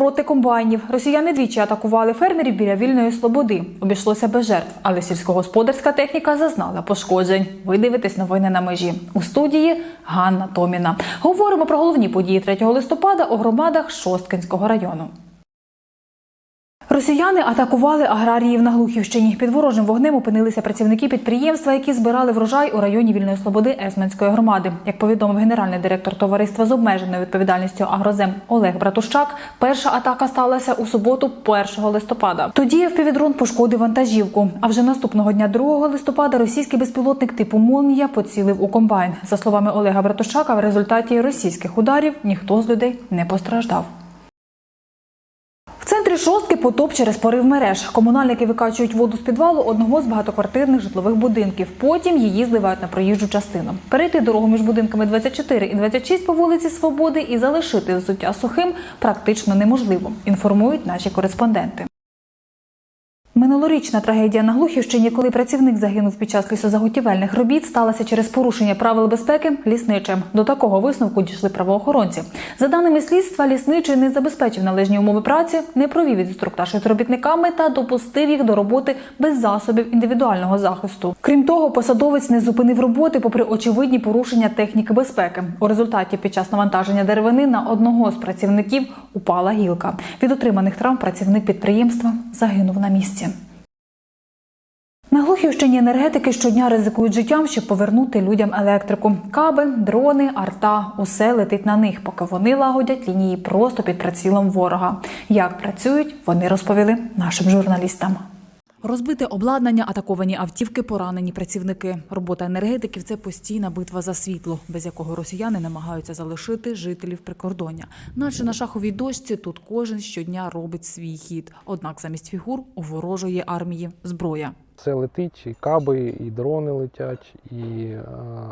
проти комбайнів. Росіяни двічі атакували фермерів біля вільної слободи. Обійшлося без жертв, але сільськогосподарська техніка зазнала пошкоджень. Ви дивитесь новини на межі у студії Ганна Томіна. Говоримо про головні події 3 листопада у громадах Шосткинського району. Росіяни атакували аграріїв на Глухівщині. Під ворожим вогнем опинилися працівники підприємства, які збирали врожай у районі Вільної Слободи Есменської громади. Як повідомив генеральний директор товариства з обмеженою відповідальністю Агрозем Олег Братущак, перша атака сталася у суботу, 1 листопада. Тоді впівдрон пошкодив вантажівку. А вже наступного дня, 2 листопада, російський безпілотник типу Молнія поцілив у комбайн. За словами Олега Братущака, в результаті російських ударів ніхто з людей не постраждав. Центрі потоп через порив мереж. Комунальники викачують воду з підвалу одного з багатоквартирних житлових будинків. Потім її зливають на проїжджу частину. Перейти дорогу між будинками 24 і 26 по вулиці Свободи і залишити взуття сухим практично неможливо. Інформують наші кореспонденти. Минулорічна трагедія на Глухівщині, коли працівник загинув під час лісозаготівельних робіт, сталася через порушення правил безпеки лісничим. До такого висновку дійшли правоохоронці. За даними слідства, лісничий не забезпечив належні умови праці, не провів інструктаж із робітниками та допустив їх до роботи без засобів індивідуального захисту. Крім того, посадовець не зупинив роботи, попри очевидні порушення техніки безпеки. У результаті під час навантаження деревини на одного з працівників упала гілка. Від отриманих травм працівник підприємства загинув на місці. Глухівщині енергетики щодня ризикують життям, щоб повернути людям електрику. Каби, дрони, арта усе летить на них, поки вони лагодять лінії просто під прицілом ворога. Як працюють, вони розповіли нашим журналістам. Розбите обладнання, атаковані автівки, поранені працівники. Робота енергетиків це постійна битва за світло, без якого росіяни намагаються залишити жителів прикордоння. Наче на шаховій дошці тут кожен щодня робить свій хід. Однак замість фігур у ворожої армії зброя. Все летить, і каби, і дрони летять, і е,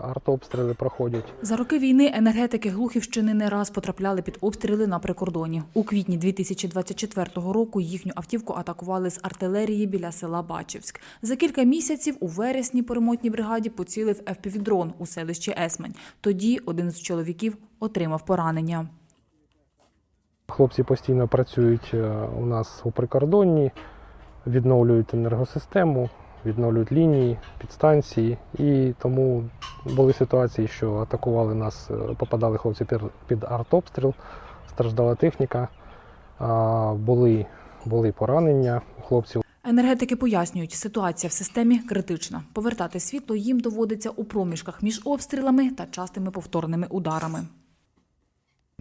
артобстріли проходять. За роки війни енергетики Глухівщини не раз потрапляли під обстріли на прикордоні. У квітні 2024 року їхню автівку атакували з артилерії біля села Бачівськ. За кілька місяців у вересні по ремонтній бригаді поцілив ФПВ-дрон у селищі Есмень. Тоді один з чоловіків отримав поранення. Хлопці постійно працюють е, у нас у прикордонні, відновлюють енергосистему, відновлюють лінії, підстанції. І тому були ситуації, що атакували нас, е, попадали хлопці під, під артобстріл, страждала техніка, були, були поранення у хлопців. Енергетики пояснюють, ситуація в системі критична. Повертати світло їм доводиться у проміжках між обстрілами та частими повторними ударами.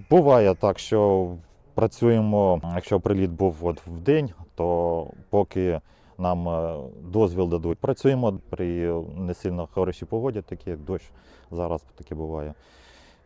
Буває так, що працюємо, якщо приліт був от в день, то поки нам е, дозвіл дадуть, працюємо при не сильно хорошій погоді, такі як дощ, зараз таке буває.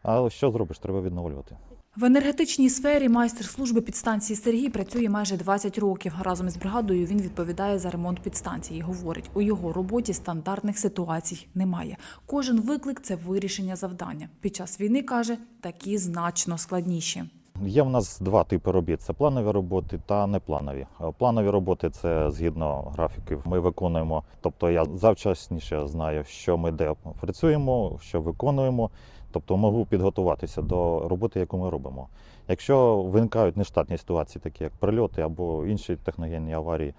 Але що зробиш, треба відновлювати. В енергетичній сфері майстер служби підстанції Сергій працює майже 20 років. Разом із бригадою він відповідає за ремонт підстанції. Говорить, у його роботі стандартних ситуацій немає. Кожен виклик це вирішення завдання. Під час війни каже, такі значно складніші. Є в нас два типи робіт: це планові роботи та непланові. Е, Планові роботи це згідно графіків. Ми виконуємо. Тобто я завчасніше знаю, що ми де працюємо, що виконуємо. Тобто можу підготуватися до роботи, яку ми робимо. Якщо виникають нештатні ситуації, такі як прильоти або інші техногенні аварії,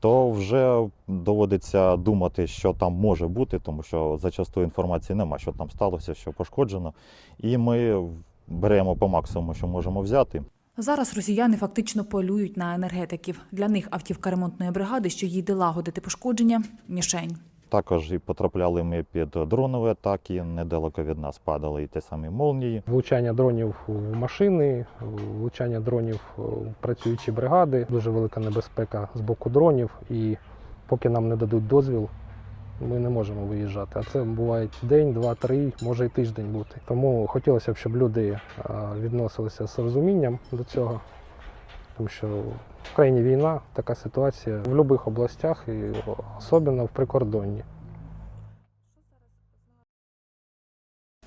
то вже доводиться думати, що там може бути, тому що зачасту інформації нема, що там сталося, що пошкоджено. І ми беремо по максимуму, що можемо взяти. Зараз росіяни фактично полюють на енергетиків. Для них автівка ремонтної бригади, що їде лагодити пошкодження, мішень. Також і потрапляли ми під дронові атаки, недалеко від нас падали і ті самі молнії. Влучання дронів у машини, влучання дронів у працюючі бригади, дуже велика небезпека з боку дронів. І поки нам не дадуть дозвіл, ми не можемо виїжджати. А це буває день, два, три, може і тиждень бути. Тому хотілося б, щоб люди відносилися з розумінням до цього, тому що в країні війна, така ситуація в будь-яких областях, і особливо в прикордонні.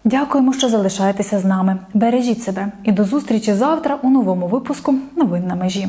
Дякуємо, що залишаєтеся з нами. Бережіть себе і до зустрічі завтра у новому випуску новин на межі.